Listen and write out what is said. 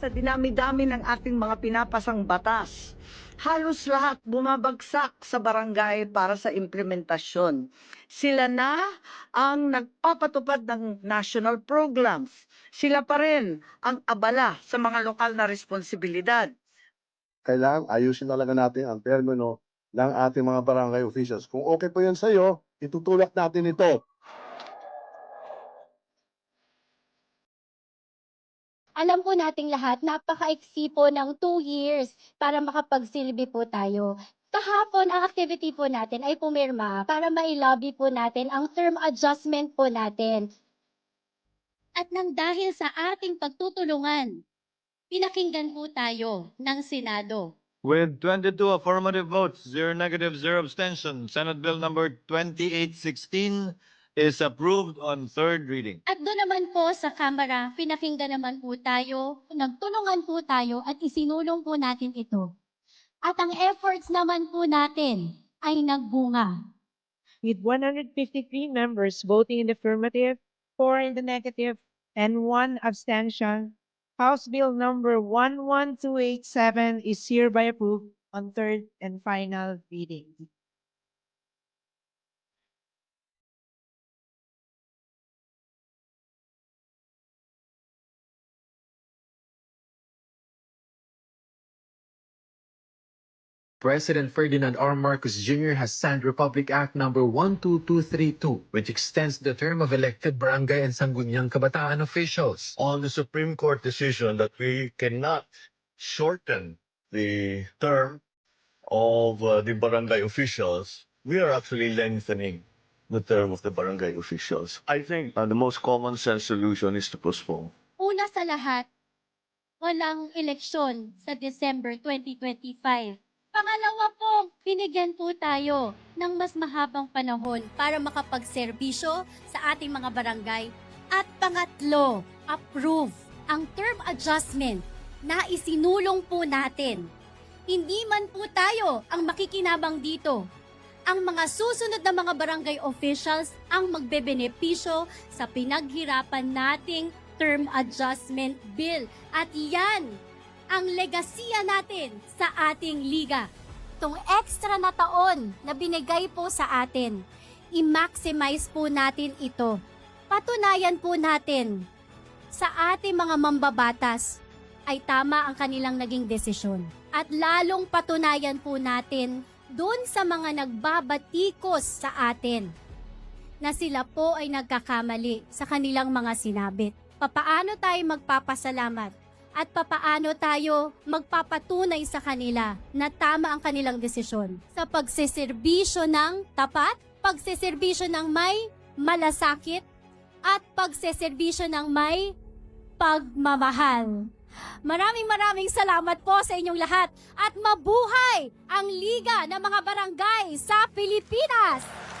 Sa dinami-dami ng ating mga pinapasang batas, halos lahat bumabagsak sa barangay para sa implementasyon. Sila na ang nagpapatupad ng national programs. Sila pa rin ang abala sa mga lokal na responsibilidad. kailangan ayusin talaga natin ang termino ng ating mga barangay officials. Kung okay po yan sa'yo, itutulak natin ito. Alam po nating lahat, napaka-eksi po ng two years para makapagsilbi po tayo. Kahapon, ang activity po natin ay pumirma para mailobby po natin ang term adjustment po natin. At nang dahil sa ating pagtutulungan, pinakinggan po tayo ng Senado. With 22 affirmative votes, zero negative, zero abstention, Senate Bill number 2816 is approved on third reading. At doon naman po sa Kamara, pinakinggan naman po tayo, nagtulungan po tayo at isinulong po natin ito. At ang efforts naman po natin ay nagbunga. with 153 members voting in the affirmative, four in the negative, and one abstention, House Bill number 11287 is hereby approved on third and final reading. President Ferdinand R. Marcos Jr. has signed Republic Act Number 12232, which extends the term of elected barangay and sangguniang kabataan officials. On the Supreme Court decision that we cannot shorten the term of uh, the barangay officials, we are actually lengthening the term of the barangay officials. I think uh, the most common sense solution is to postpone. Una sa lahat, walang eleksyon sa December 2025. Pangalawa po, binigyan po tayo ng mas mahabang panahon para makapagserbisyo sa ating mga barangay. At pangatlo, approve ang term adjustment na isinulong po natin. Hindi man po tayo ang makikinabang dito. Ang mga susunod na mga barangay officials ang magbebenepisyo sa pinaghirapan nating term adjustment bill. At yan ang legasiya natin sa ating liga. Itong extra na taon na binigay po sa atin, i-maximize po natin ito. Patunayan po natin sa ating mga mambabatas ay tama ang kanilang naging desisyon. At lalong patunayan po natin doon sa mga nagbabatikos sa atin na sila po ay nagkakamali sa kanilang mga sinabit. Papaano tayo magpapasalamat at papaano tayo magpapatunay sa kanila na tama ang kanilang desisyon sa pagseserbisyo ng tapat, pagseserbisyo ng may malasakit, at pagseserbisyo ng may pagmamahal. Maraming maraming salamat po sa inyong lahat at mabuhay ang Liga ng mga Barangay sa Pilipinas!